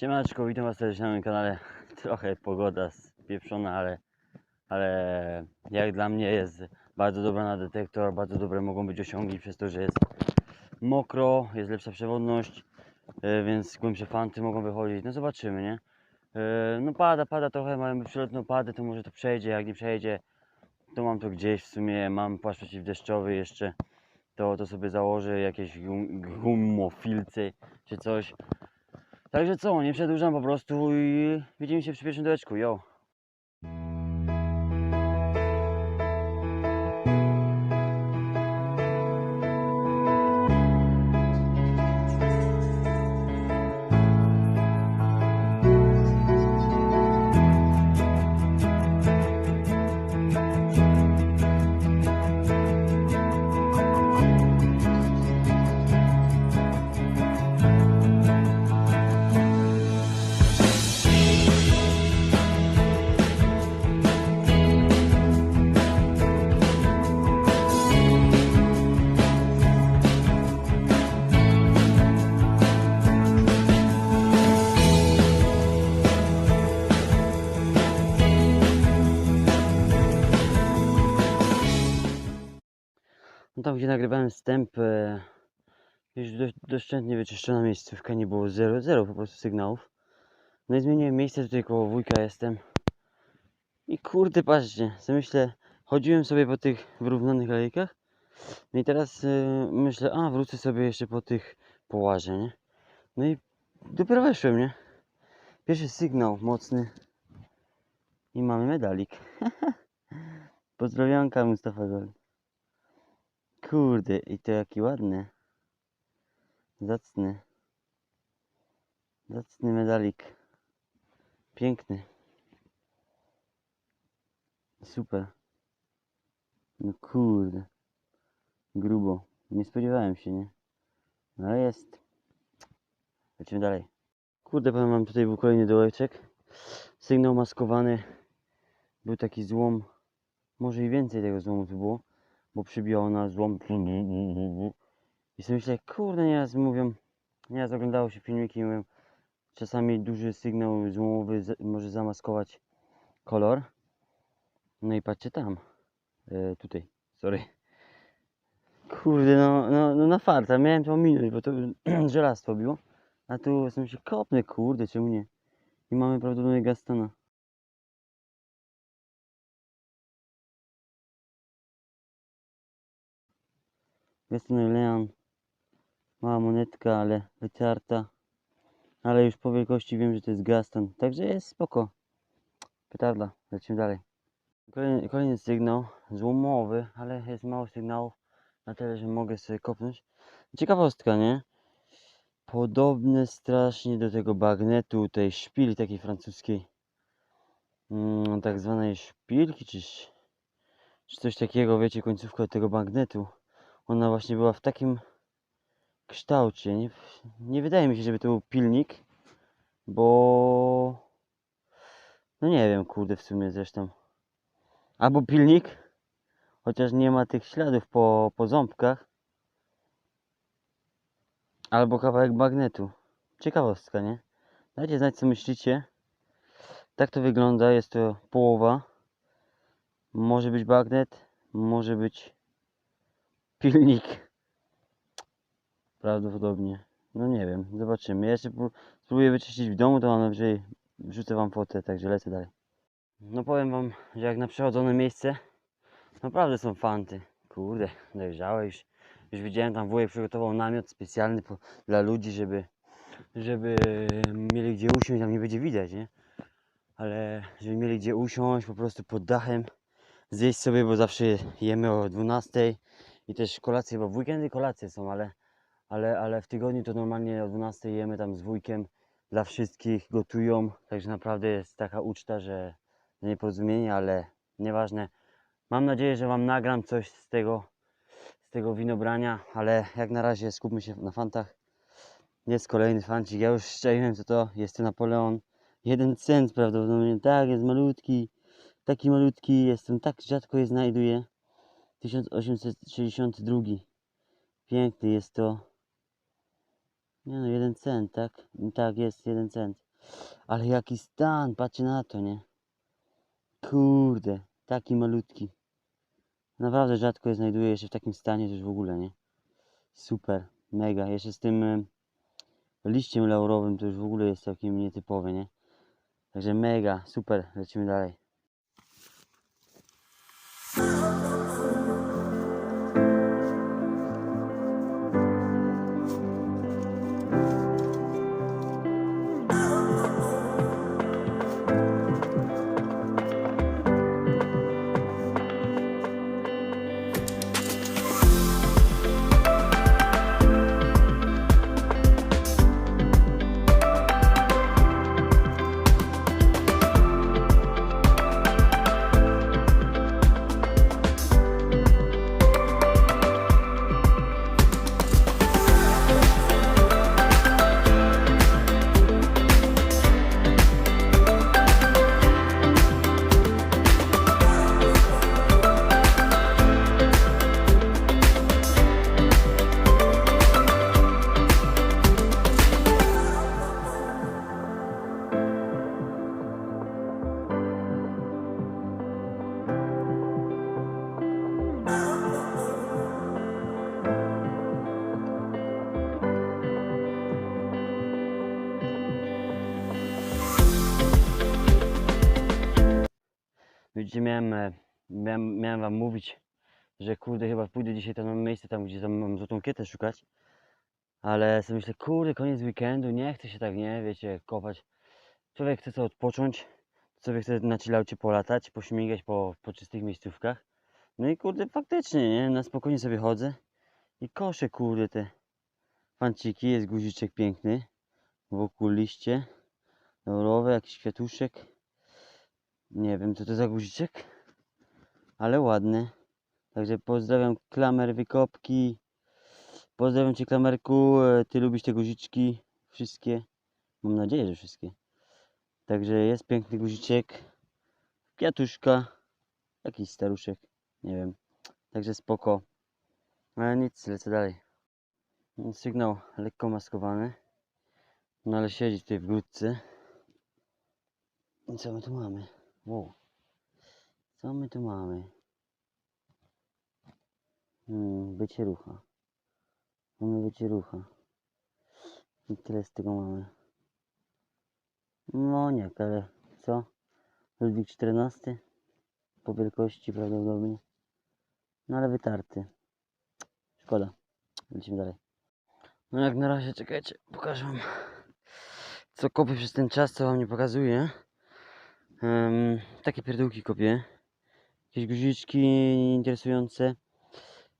Siemaneczko, witam was serdecznie na moim kanale. Trochę pogoda spieprzona, ale, ale jak dla mnie jest bardzo dobra na detektor, bardzo dobre mogą być osiągi przez to, że jest mokro, jest lepsza przewodność, e, więc głębsze fanty mogą wychodzić. No zobaczymy, nie? E, No pada, pada trochę, mamy przelotną padę, to może to przejdzie, jak nie przejdzie, to mam to gdzieś w sumie, mam płaszcz przeciwdeszczowy jeszcze, to, to sobie założę jakieś gum, gumofilce czy coś. Także co, nie przedłużam po prostu i widzimy się przy pierwszym dołeczku, yo. No tam gdzie nagrywałem wstęp, e, już doszczętnie wyczyszczona miejscówka, nie było zero, zero po prostu sygnałów. No i zmieniłem miejsce, tutaj koło wujka jestem. I kurde, patrzcie, sobie myślę, chodziłem sobie po tych wyrównanych alejkach. No i teraz e, myślę, a wrócę sobie jeszcze po tych połaże, nie? No i dopiero weszłem, nie? Pierwszy sygnał mocny. I mamy medalik. Pozdrowionka Mustafa Gol. Kurde, i to jaki ładny. Zacny. Zacny medalik. Piękny. Super. No kurde. Grubo. Nie spodziewałem się, nie? No ale jest. Lecimy dalej. Kurde, powiem mam tutaj był kolejny dołeczek. Sygnał maskowany. Był taki złom. Może i więcej tego złomu tu było bo przybijało na złom. I sobie myślę, kurde, nieraz mówią, nieraz oglądało się filmiki i mówią, czasami duży sygnał złomowy może zamaskować kolor. No i patrzcie tam, e, tutaj, sorry. Kurde, no, no, no na farta, miałem to ominąć, bo to żelastwo było. A tu sobie się kopnę, kurde, czemu nie? I mamy prawdopodobnie Gastona. I Leon. Mała monetka, ale wytarta. Ale już po wielkości wiem, że to jest Gaston. Także jest spoko. Petarda. Lecimy dalej. Kolejny, kolejny sygnał. Złomowy, ale jest mało sygnałów. Na tyle, że mogę sobie kopnąć. Ciekawostka, nie? Podobne strasznie do tego bagnetu, tej szpili takiej francuskiej. Mm, tak zwanej szpilki, czy, czy coś takiego, wiecie, końcówka tego magnetu ona właśnie była w takim kształcie. Nie, nie wydaje mi się, żeby to był pilnik, bo no nie wiem, kurde, w sumie zresztą. Albo pilnik, chociaż nie ma tych śladów po, po ząbkach, albo kawałek magnetu. Ciekawostka, nie? Dajcie znać, co myślicie. Tak to wygląda, jest to połowa. Może być bagnet, może być pilnik. Prawdopodobnie. No nie wiem, zobaczymy. Ja jeszcze pró- spróbuję wyczyścić w domu, to mam najwyżej wrzucę wam fotę, także lecę dalej. No powiem wam, że jak na przechodzone miejsce, naprawdę są fanty. Kurde, dojrzałe już. Już widziałem tam wujek przygotował namiot specjalny po, dla ludzi, żeby, żeby mieli gdzie usiąść, tam nie będzie widać, nie? Ale żeby mieli gdzie usiąść po prostu pod dachem, zjeść sobie, bo zawsze jemy o 12 i też kolacje, bo w weekendy kolacje są, ale, ale, ale w tygodniu to normalnie o 12 jemy tam z wujkiem dla wszystkich, gotują, także naprawdę jest taka uczta, że nieporozumienie, ale nieważne. Mam nadzieję, że Wam nagram coś z tego, z tego winobrania, ale jak na razie skupmy się na fantach. Jest kolejny fancik, ja już szczaiłem co to, jest to Napoleon. Jeden cent prawdopodobnie, tak, jest malutki, taki malutki, jestem tak rzadko je znajduję. 1862. Piękny jest to. Nie no, jeden cent, tak? Tak, jest jeden cent. Ale jaki stan, patrzcie na to, nie? Kurde, taki malutki. Naprawdę rzadko je znajduję jeszcze w takim stanie, już w ogóle, nie? Super, mega. Jeszcze z tym em, liściem laurowym to już w ogóle jest całkiem nietypowe, nie? Także mega, super, lecimy dalej. Widzicie, miałem, e, miałem, miałem wam mówić, że kurde, chyba pójdę dzisiaj na miejsce, tam gdzie mam złotą kietę szukać. Ale sobie myślę, kurde, koniec weekendu, nie chcę się tak, nie, wiecie, kopać. Człowiek chce sobie odpocząć, człowiek chce na chillaucie polatać, pośmigać po, po czystych miejscówkach. No i kurde, faktycznie, nie, na spokojnie sobie chodzę i koszę, kurde, te fanciki, jest guziczek piękny, wokół liście, laurowe, jakiś kwiatuszek. Nie wiem, co to za guziczek, ale ładny. Także pozdrawiam klamer wykopki. Pozdrawiam cię klamerku. Ty lubisz te guziczki. Wszystkie. Mam nadzieję, że wszystkie. Także jest piękny guziczek. Kwiatuszka. Jakiś staruszek. Nie wiem. Także spoko. Ale nic, lecę dalej. Sygnał lekko maskowany. No ale siedzi tutaj w grudce. I co my tu mamy? Wow. Co my tu mamy? Hmm, bycie rucha. Mamy bycie rucha. I tyle z tego mamy. No nie, ale co? Ludwik XIV? Po wielkości prawdopodobnie. No ale wytarty. Szkoda. Lecimy dalej. No jak na razie, czekajcie, pokażę wam co kopię przez ten czas, co wam nie pokazuję. Em, takie pierdółki kopię. Jakieś guziczki interesujące.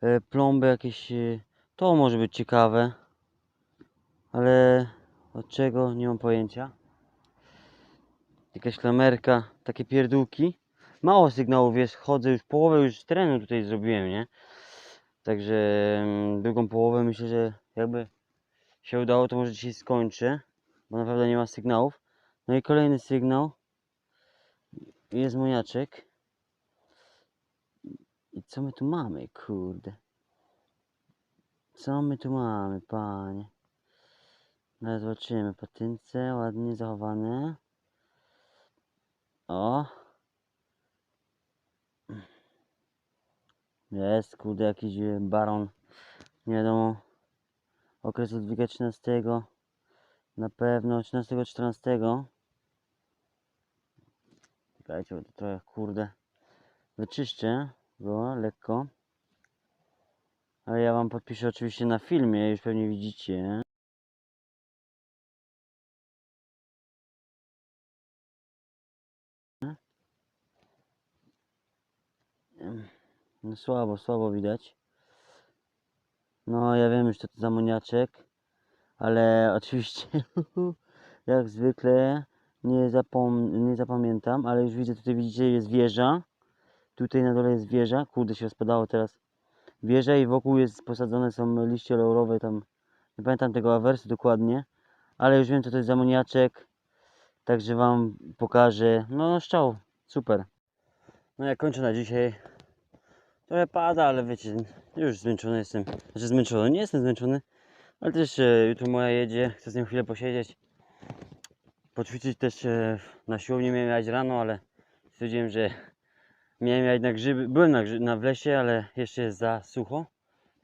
E, plomby jakieś. e, To może być ciekawe. Ale od czego nie mam pojęcia. Jakaś klamerka, takie pierdółki. Mało sygnałów jest, chodzę już połowę już terenu tutaj zrobiłem, nie? Także drugą połowę myślę, że jakby się udało, to może dzisiaj skończę, bo naprawdę nie ma sygnałów. No i kolejny sygnał jest moniaczek. I co my tu mamy, kurde? Co my tu mamy, panie? No zobaczymy, patynce ładnie zachowane. O! Jest, kurde, jakiś e, baron. Nie wiadomo. Okres Ludwika XIII. Na pewno 13-14. Czekajcie, bo to trochę kurde. Wyczyszczę go lekko. Ale ja wam podpiszę oczywiście na filmie, już pewnie widzicie. No słabo, słabo widać. No ja wiem już co to za moniaczek. Ale oczywiście jak zwykle nie, zapom nie zapamiętam, ale już widzę, tutaj widzicie jest wieża. Tutaj na dole jest wieża. Kurde się rozpadało teraz. Wieża i wokół jest posadzone są liście laurowe tam. Nie pamiętam tego awersu dokładnie. Ale już wiem co to jest za moniaczek. Także wam pokażę. No szczał. Super. No ja kończę na dzisiaj. Trochę pada, ale wiecie, już zmęczony jestem. Znaczy zmęczony, nie jestem zmęczony. Ale też e, jutro moja jedzie, chcę z nią chwilę posiedzieć. Poćwiczyć też e, na siłowni miałem jechać rano, ale stwierdziłem, że miałem jechać na grzyby. Byłem na, grzy- na w lesie, ale jeszcze jest za sucho.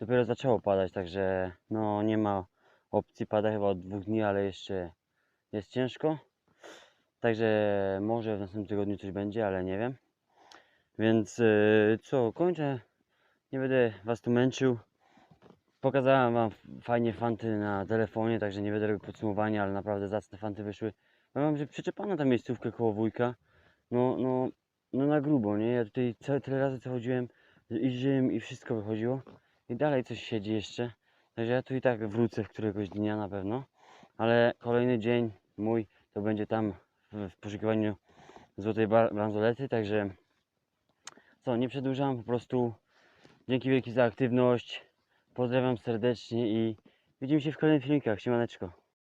Dopiero zaczęło padać, także no nie ma opcji. Pada chyba od dwóch dni, ale jeszcze jest ciężko. Także może w następnym tygodniu coś będzie, ale nie wiem. Więc e, co, kończę. Nie będę was tu męczył. Pokazałem wam fajnie fanty na telefonie, także nie będę robił podsumowania, ale naprawdę zacne fanty wyszły. Powiem wam, że przyczepano tam miejscówkę koło wujka. No, no, no na grubo, nie? Ja tutaj całe, tyle razy co chodziłem i żyłem i wszystko wychodziło. I dalej coś siedzi jeszcze. Także ja tu i tak wrócę w któregoś dnia na pewno. Ale kolejny dzień mój to będzie tam w, w poszukiwaniu złotej bransolety, także co, nie przedłużam, po prostu dzięki wielkie za aktywność. Pozdrawiam serdecznie i widzimy się w kolejnych filmikach. Siemaneczko.